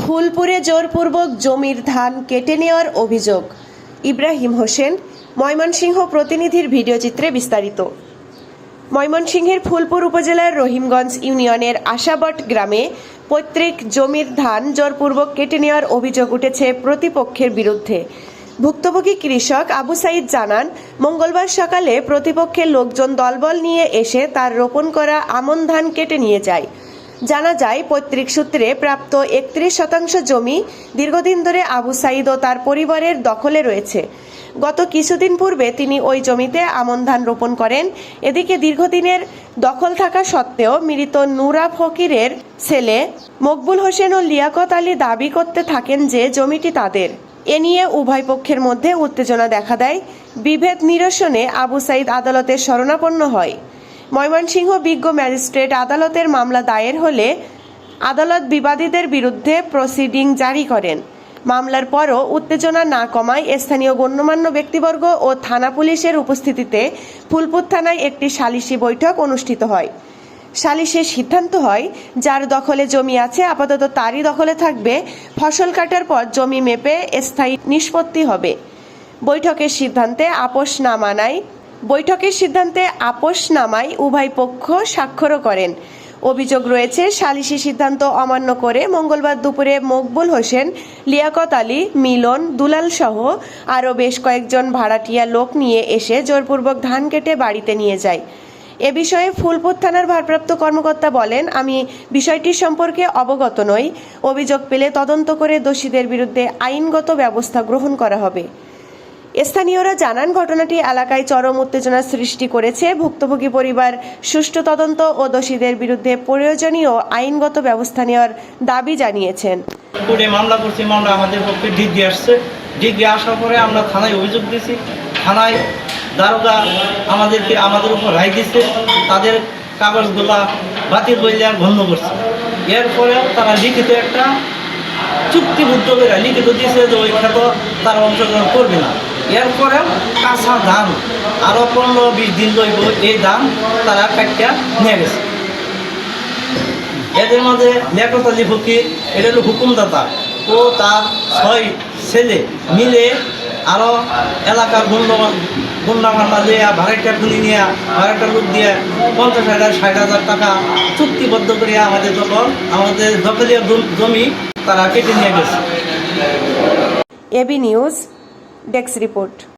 ফুলপুরে জোরপূর্বক জমির ধান কেটে নেওয়ার অভিযোগ। ইব্রাহিম হোসেন, ময়মনসিংহ প্রতিনিধির ভিডিওচিত্রে বিস্তারিত। ময়মনসিংহের ফুলপুর উপজেলার রহিমগঞ্জ ইউনিয়নের আশাবট গ্রামে পৈতৃক জমির ধান জোরপূর্বক কেটে নেওয়ার অভিযোগ উঠেছে প্রতিপক্ষের বিরুদ্ধে। ভুক্তভোগী কৃষক আবু সাইদ জানান, মঙ্গলবার সকালে প্রতিপক্ষের লোকজন দলবল নিয়ে এসে তার রোপণ করা আমন ধান কেটে নিয়ে যায়। জানা যায়, পৈতৃক সূত্রে প্রাপ্ত একত্রিশ শতাংশ জমি দীর্ঘদিন ধরে আবু সাইদ ও তার পরিবারের দখলে রয়েছে। গত কিছুদিন পূর্বে তিনি ওই জমিতে আমন ধান রোপণ করেন। এদিকে দীর্ঘদিনের দখল থাকা সত্ত্বেও মৃত নুরা ফকিরের ছেলে মকবুল হোসেন ও লিয়াকত আলী দাবি করতে থাকেন যে জমিটি তাদের। এ নিয়ে উভয় পক্ষের মধ্যে উত্তেজনা দেখা দেয়। বিভেদ নিরসনে আবু সাইদ আদালতের শরণাপন্ন হয়। ময়মনসিংহ বিজ্ঞ ম্যাজিস্ট্রেট আদালতের মামলা দায়ের হলে আদালত বিবাদীদের বিরুদ্ধে প্রসিডিং জারি করেন। মামলার পরও উত্তেজনা না কমায় স্থানীয় গণ্যমান্য ব্যক্তিবর্গ ও থানা পুলিশের উপস্থিতিতে ফুলপুর থানায় একটি সালিশি বৈঠক অনুষ্ঠিত হয়। সালিশের সিদ্ধান্ত হয়, যার দখলে জমি আছে, আপাতত তারই দখলে থাকবে, ফসল কাটার পর জমি মেপে স্থায়ী নিষ্পত্তি হবে। বৈঠকের সিদ্ধান্তে আপোষ না মানায় বৈঠকের সিদ্ধান্তে আপোষ নামায় উভয় পক্ষ স্বাক্ষরও করেন। অভিযোগ রয়েছে সালিশি সিদ্ধান্ত অমান্য করে মঙ্গলবার দুপুরে মকবুল হোসেন, লিয়াকত আলী, মিলন, দুলাল সহ আরও বেশ কয়েকজন ভাড়াটিয়া লোক নিয়ে এসে জোরপূর্বক ধান কেটে বাড়িতে নিয়ে যায়। এ বিষয়ে ফুলপুর থানার ভারপ্রাপ্ত কর্মকর্তা বলেন, আমি বিষয়টি সম্পর্কে অবগত নই। অভিযোগ পেলে তদন্ত করে দোষীদের বিরুদ্ধে আইনগত ব্যবস্থা গ্রহণ করা হবে। স্থানীয়রা জানান, ঘটনাটি এলাকায় চরম উত্তেজনা সৃষ্টি করেছে। ভুক্তভোগী পরিবার সুষ্ঠু তদন্ত ও দোষীদের বিরুদ্ধে প্রয়োজনীয় আইনগত ব্যবস্থা নেওয়ার দাবি জানিয়েছেন। কোর্টে মামলা করছি, মামলা আমাদের পক্ষে ডিগ্রি আসছে। ডিগ্রি আসার পরে আমরা থানায় অভিযোগ দিয়েছি। থানায় দারোগা আমাদেরকে, আমাদের উপর রায় দিচ্ছে তাদের কাগজগুলা বাতিল আর গণ্য করছে এরপরেও তারা লিখিত একটা চুক্তিবদ্ধ করে, লিখিত দিয়েছে যে ওই ক্ষেত তারা অংশগ্রহণ করবে না। এরপরেও কাঁচা ধান আরও পনেরো বিশ দিন রইব, এই ধান তারা কাটিয়া নিয়ে গেছে। এদের মধ্যে লেখক আলী ফকির এটা হলো হুকুমদাতা ও তার ছয় ছেলে মিলে আরও এলাকার গুন্ড গুন্ডামান্ডা দিয়ে ভাড়াটা খুলি নিয়ে ভাড়াটা লোক দিয়ে পঞ্চাশ হাজার, ষাট হাজার টাকা চুক্তিবদ্ধ করে আমাদের দখল আমাদের দখলীয় জমি তারা কেটে নিয়ে গেছে। AB news DEX report.